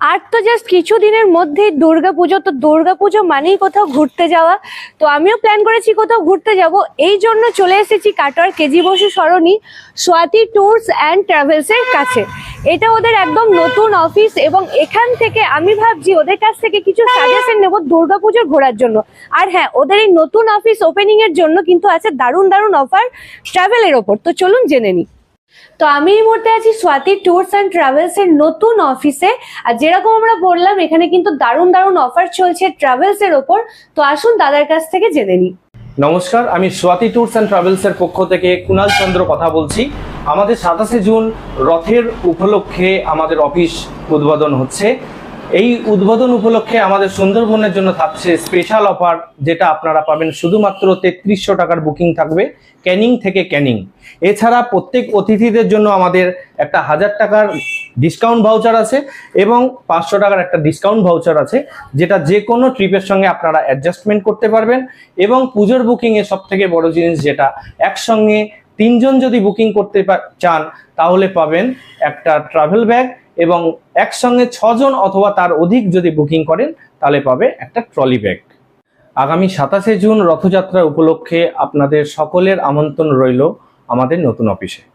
আর তো জাস্ট কিছু দিনের মধ্যেই দুর্গা পুজো তো দুর্গা পুজো মানেই কোথাও ঘুরতে যাওয়া। তো আমিও প্ল্যান করেছি কোথাও ঘুরতে যাব। এই জন্য চলে এসেছি কাটোয়ার কেজি বসু সরণি সোয়াতি ট্যুরস অ্যান্ড ট্রাভেলসের কাছে। এটা ওদের একদম নতুন অফিস এবং এখান থেকে আমি ভাবছি ওদের কাছ থেকে কিছু সাজেশন নেব দুর্গা পুজোর ঘোরার জন্য। আর হ্যাঁ ওদের এই নতুন অফিস ওপেনিং এর জন্য কিন্তু আছে দারুণ দারুণ অফার ট্রাভেলের ওপর। তো চলুন জেনে নিই। তো আমি এই মুহূর্তে আছি স্বাতি ট্যুরস অ্যান্ড ট্রাভেলস এর নতুন অফিসে। আর যেরকম আমরা বললাম, এখানে কিন্তু দারুণ দারুণ অফার চলছে ট্রাভেলস এর ওপর। তো আসুন দাদার কাছ থেকে জেনে নিই। নমস্কার, আমি সোয়াতি ট্যুরস অ্যান্ড ট্রাভেলস এর পক্ষ থেকে কুণাল চন্দ্র কথা বলছি। আমাদের সাতাশে জুন রথের উপলক্ষে আমাদের অফিস উদ্বোধন হচ্ছে। এই উদ্বোধন উপলক্ষে আমাদের সুন্দরবনের জন্য থাকছে স্পেশাল অফার যেটা আপনারা পাবেন শুধুমাত্র তেত্রিশশো টাকার বুকিং থাকবে ক্যানিং থেকে ক্যানিং। এছাড়া প্রত্যেক অতিথিদের জন্য আমাদের একটা হাজার টাকার ডিসকাউন্ট ভাউচার আছে এবং পাঁচশো টাকার একটা ডিসকাউন্ট ভাউচার আছে, যেটা যে কোনো ট্রিপের সঙ্গে আপনারা অ্যাডজাস্টমেন্ট করতে পারবেন এবং পুজোর বুকিংয়ে সব থেকে বড় জিনিস যেটা, একসঙ্গে তিনজন যদি বুকিং করতে চান, তাহলে পাবেন একটা ট্রাভেল ব্যাগ এবং একসঙ্গে ছজন অথবা তার অধিক যদি বুকিং করেন, তাহলে পাবে একটা ট্রলি ব্যাগ। আগামী সাতাশে জুন রথযাত্রা উপলক্ষে আপনাদের সকলের আমন্ত্রণ রইল আমাদের নতুন অফিসে।